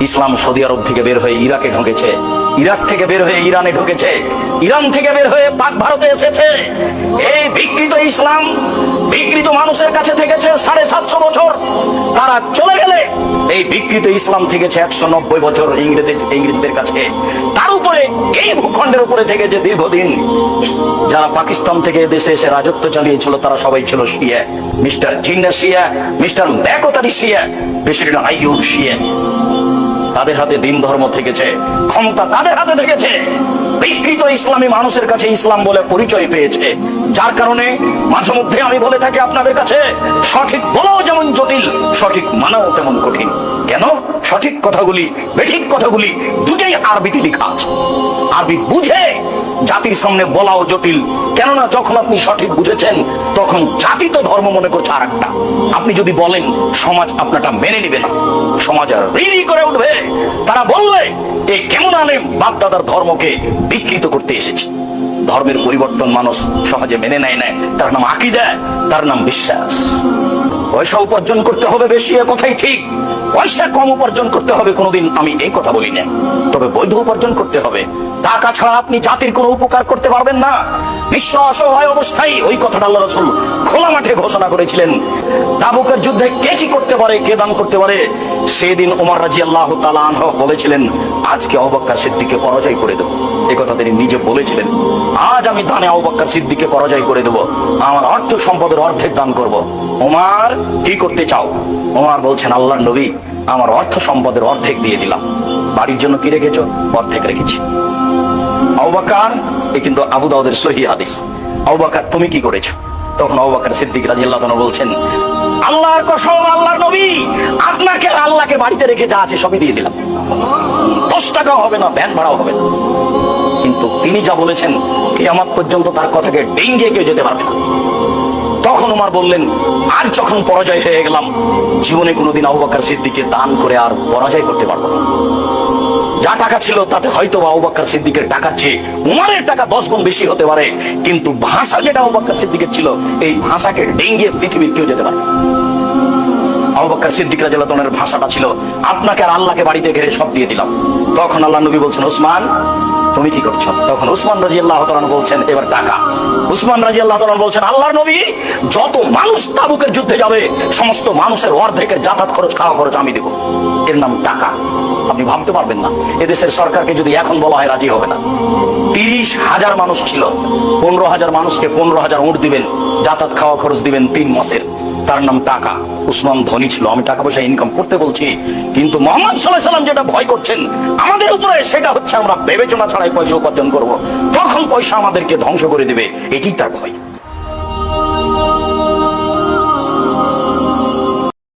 ইসলাম Saudi আরব থেকে বের হয়ে ইরাকে ঢুকেছে। ইরাক থেকে বের হয়ে ইরানে ঢুকেছে। ইরান থেকে বের হয়ে পাক ভারতে এসেছে। এই বিকৃত ইসলাম বিকৃত মানুষের কাছে থেকেছে সাড়ে সাতশো বছর। তারা চলে গেলে এই বিকৃত ইসলাম থেকেছে একশো নব্বই বছর ইংরেজদের ইংরেজদের কাছে। তার উপরে, এই ভূখণ্ডের উপরে থেকে যে দীর্ঘদিন। যারা পাকিস্তান থেকে দেশে এসে রাজত্ব চালিয়েছিল, তারা সবাই ছিল শিয়া। মিস্টার জিন্না শিয়া, মিস্টার ব্যাকতারি শিয়া প্রেসিডেন্ট আইয়ুব শিয়া। তাদের হাতে দিন ধর্ম থেকেছে, ক্ষমতা তাদের হাতে থেকেছে। বিকৃত ইসলামী মানুষের কাছে ইসলাম বলে পরিচয় পেয়েছে। যার কারণে মাঝে মধ্যে আমি বলে থাকি আপনাদের কাছে, সঠিক বলাও যেমন জটিল, সঠিক মানাও তেমন কঠিন। কেন? সঠিক কথাগুলি, বেঠিক কথাগুলি দুটাই আরবিতে লেখা আছে। আরবি বুঝে জাতির সামনে বলাও জটিল। কেননা যখন আপনি সঠিক বুঝেছেন, তখন জাতি তো ধর্ম মনে করছে আর একটা আপনি যদি বলেন, সমাজ আপনারটা মেনে নিবে না। সমাজ আর রিরি করে উঠবে। তারা বলবে, এ কেমন আলেম বাপদাদার ধর্মকে বিকৃত করতে এসেছে? ধর্মের পরিবর্তন মানুষ সহজে মেনে নেয় না। তার নাম আকিদা, তার নাম বিশ্বাস। পয়সা উপার্জন করতে হবে বেশি, এ কথাই ঠিক। পয়সা কম উপার্জন করতে হবে, কোনোদিন আমি এই কথা বলি না। তবে বৈধ উপার্জন করতে হবে। টাকা ছাড়া আপনি জাতির কোনো উপকার করতে পারবেন না। বিশ্ব অসহায় অবস্থায় ওই কথাটা আল্লাহ রসুল খোলা মাঠে ঘোষণা করেছিলেন। তাবুকের যুদ্ধে কে কি করতে পারে, কে দান করতে পারে? সেদিন উমর রাজি আল্লাহ তালাহ বলেছিলেন, আজকে অবক্কার সিদ্দিকে পরাজয় করে দেব। এ কথা তিনি নিজে বলেছিলেন। আজ আমি দানে অবক্কার সিদ্দিকে পরাজয় করে দেবো। আমার অর্থ সম্পদের অর্ধেক দান করব। উমার, কি করতে চাও? উমার বলছেন আল্লাহ নবী, আমার অর্থ সম্পদের অর্ধেক দিয়ে দিলাম। বাড়ির জন্য কি রেখেছ? অর্ধেক রেখেছি। আউবাকার এ কিন্তু আবু দাউদের সহি হাদিস। আউবাকার তুমি কি করেছ? তখন আউবাকার সিদ্দিক রাজিয়াল্লাহ তাআলা বলছেন, আল্লাহর কসম, আল্লাহর নবী, আপনাকে আল্লাহকে বাড়িতে রেখে যা আছে সবই দিয়ে দিলাম। দশ টাকাও হবে না, ভ্যান ভাড়াও হবে না। কিন্তু তিনি যা বলেছেন, কিয়ামত পর্যন্ত তার কথাকে ডেঙ্গিয়ে কেউ যেতে পারবে না। তখন উমার বললেন, আর যখন পরাজয় হয়ে গেলাম, জীবনে কোনোদিন আবু বকর সিদ্দিককে দান করে আর পরাজয় করতে পারব না। যা টাকা ছিল, তাতে হয়তো বকর সিদ্দিকের টাকার চেয়ে উমারের টাকা দশ গুণ বেশি হতে পারে। কিন্তু ভাষা যেটা আবু সিদ্দিকের ছিল, এই ভাষাকে ডেঙ্গিয়ে পৃথিবীর কেউ যেতে পারে আবু সিদ্দিক রাদিয়াল্লাহু ভাষাটা ছিল, আপনাকে আর আল্লাহকে বাড়িতে ঘিরে সব দিয়ে দিলাম। তখন আল্লাহ নবী বলছেন, ওসমান তুমি কি করছ? তখন উসমান রাজিয়াল্লাহু তাআলা বলছেন, এবার টাকা। উসমান রাজিয়াল্লাহু তাআলা বলছেন, আল্লাহর নবী, যত মানুষ তাবুকের যুদ্ধে যাবে, সমস্ত মানুষের অর্ধেকের যাতায়াত খরচ, খাওয়া খরচ আমি দেব। এর নাম টাকা। আপনি ভাবতে পারবেন না, এদেশের সরকারকে যদি এখন বলা হয়, রাজি হবে না। তিরিশ হাজার মানুষ ছিল, পনেরো হাজার মানুষকে পনেরো হাজার উঠ দিবেন, যাতায়াত, খাওয়া খরচ দিবেন তিন মাসের। তার নাম টাকা। উসমান ধনী ছিল, আমি টাকা পয়সা ইনকাম করতে বলছি, কিন্তু মোহাম্মদ সাল্লাহ সাল্লাম যেটা ভয় করছেন, আমাদের উপরে সেটা হচ্ছে আমরা বিবেচনা ছাড়াই পয়সা উপার্জন করব তখন পয়সা আমাদেরকে ধ্বংস করে দেবে এটি তার ভয়।